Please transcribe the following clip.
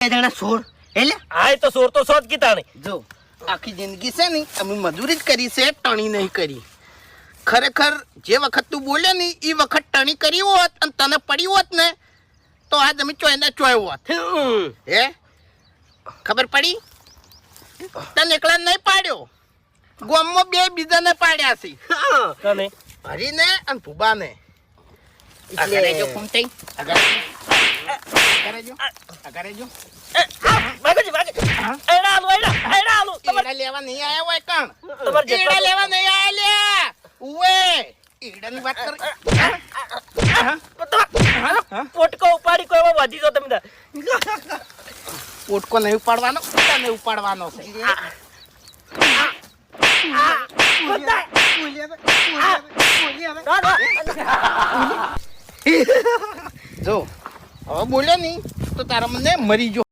બે જણા સોર એટલે? હા એ તો સોર તો સો જ કીધા ને જો આખી જિંદગી છે ને અમે મજૂરી જ કરી છે ટણી નહીં કરી. ખરેખર જે વખત તું બોલે ને એ વખત ટણી કરી હોત અને તને પડી હોત ને તો આજ અમે ચોયના ચોય હોત. હે? ખબર પડી? તને એકલા નહીં પાડ્યો. ગોમમાં બે બીજાને પાડ્યા છે. હા. કને અને ભૂબાને. એટલે- જો ફૂમતાઈ આગળ આગળ જો આગળ જો એ, આ, ભાગોજી, ભાગોજી. એડા આલુ, એડા, એડા આલુ. તમારે- લેવા નહીં આયા હોય કણ તમારે ઈડા લેવા નહીં આયા લ્યા ઉવે ઈડાની વાત કર પોટકો ઉપાડી કોઈ વધી જો તમે પોટકો નહીં ઉપાડવાનો નહીં ઉપાડવાનો. જો હવે બોલ્યો નહીં તો તારા મને મરી જો